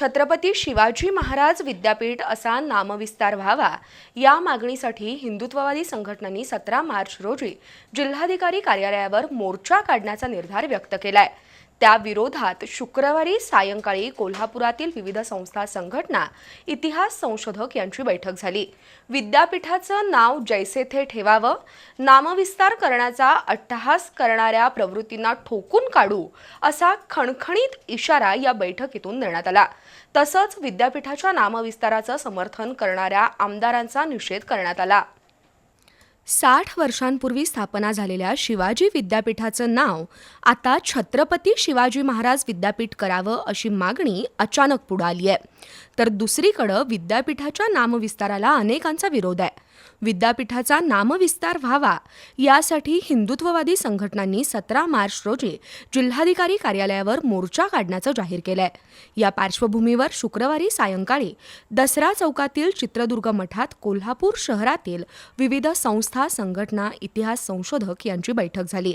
छत्रपती शिवाजी महाराज विद्यापीठ असा नामविस्तार व्हावा. या मागणीसाठी हिंदुत्ववादी संघटनांनी सतरा मार्च रोजी जिल्हाधिकारी कार्यालयावर मोर्चा काढण्याचा निर्धार व्यक्त केला आहे विरोधात शुक्रवारी सायंकाळी कोल्हापुरातील विविध संस्था संघटना इतिहास संशोधक यांची बैठक झाली. विद्यापीठाचं नाव जैसे थे ठेवावं नामविस्तार करण्याचा अट्टहास करणाऱ्या प्रवृत्तींना ठोकून काढू असा खणखणीत इशारा या बैठकीतून देण्यात आला. तसंच विद्यापीठाच्या नामविस्ताराचं समर्थन करणाऱ्या आमदारांचा निषेध करण्यात आला. साठ वर्षांपूर्वी स्थापना झालेल्या शिवाजी विद्यापीठाचं नाव आता छत्रपती शिवाजी महाराज विद्यापीठ करावं अशी मागणी अचानक पुढं आली आहे. तर दुसरीकडं विद्यापीठाच्या नामविस्ताराला अनेकांचा विरोध आहे. विद्यापीठाचा नामविस्तार व्हावा. यासाठी हिंदुत्ववादी संघटनांनी सतरा मार्च रोजी जिल्हाधिकारी कार्यालयावर मोर्चा काढण्याचं जाहीर केलंय. या पार्श्वभूमीवर शुक्रवारी सायंकाळी दसरा चौकातील चित्रदुर्ग मठात कोल्हापूर शहरातील विविध संस्था संघटना इतिहास संशोधक यांची बैठक झाली.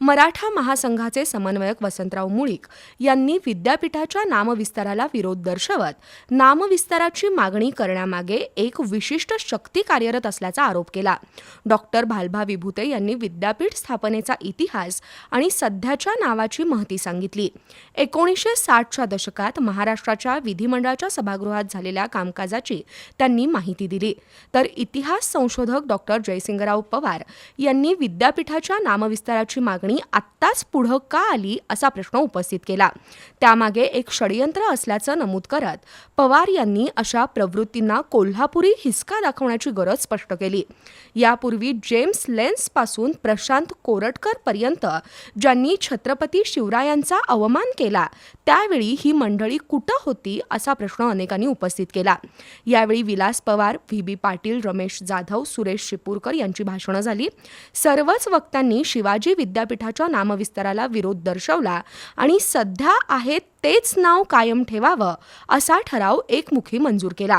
मराठा महासंघाचे समन्वयक वसंतराव मुळीक यांनी विद्यापीठाच्या नामविस्ताराला विरोध दर्शवत नामविस्ताराची मागणी करण्यामागे एक विशिष्ट शक्ती कार्यरत असल्याचा आरोप केला. डॉक्टर भालभा विभूते यांनी विद्यापीठ स्थापनेचा इतिहास आणि सध्याच्या नावाची महती सांगितली. एकोणीसशे साठच्या दशकात महाराष्ट्राच्या विधिमंडळाच्या सभागृहात झालेल्या कामकाजाची त्यांनी माहिती दिली. तर इतिहास संशोधक डॉक्टर जयसिंगराव पवार यांनी विद्यापीठाच्या नामविस्ताराची मागणी आत्ताच पुढं का आली असा प्रश्न उपस्थित केला. त्यामागे एक षडयंत्र असल्याचं नमूद करत पवार यांनी अशा प्रवृत्तींना कोल्हापुरी हिसका दाखवण्याची गरज स्पष्ट केली. यापूर्वी जेम्स लेन्सपासून प्रशांत कोरटकर पर्यंत ज्यांनी छत्रपती शिवरायांचा अवमान केला त्यावेळी ही मंडळी कुठं होती असा प्रश्न अनेकांनी उपस्थित केला. यावेळी विलास पवार व्ही. बी. पाटील रमेश जाधव सुरेश शिपूरकर यांची भाषणं झाली. सर्वच वक्त्यांनी शिवाजी विद्यापीठाच्या नामविस्ताराला विरोध दर्शवला आणि सध्या आहेत तेच नाव कायम ठेवावं असा ठराव एकमुखी मंजूर केला.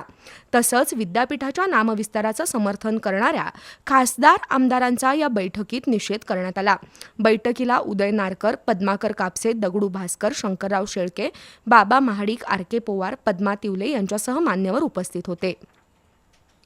तसंच विद्यापीठाच्या नामविस्ताराचं समर्थन करणाऱ्या खासदार आमदारांचा या बैठकीत निषेध करण्यात आला. बैठकीला उदय नारकर पद्माकर कापसे दगडू भास्कर शंकरराव शेळके बाबा महाडिक आर के पोवार पद्मा तिवले यांच्यासह मान्यवर उपस्थित होते.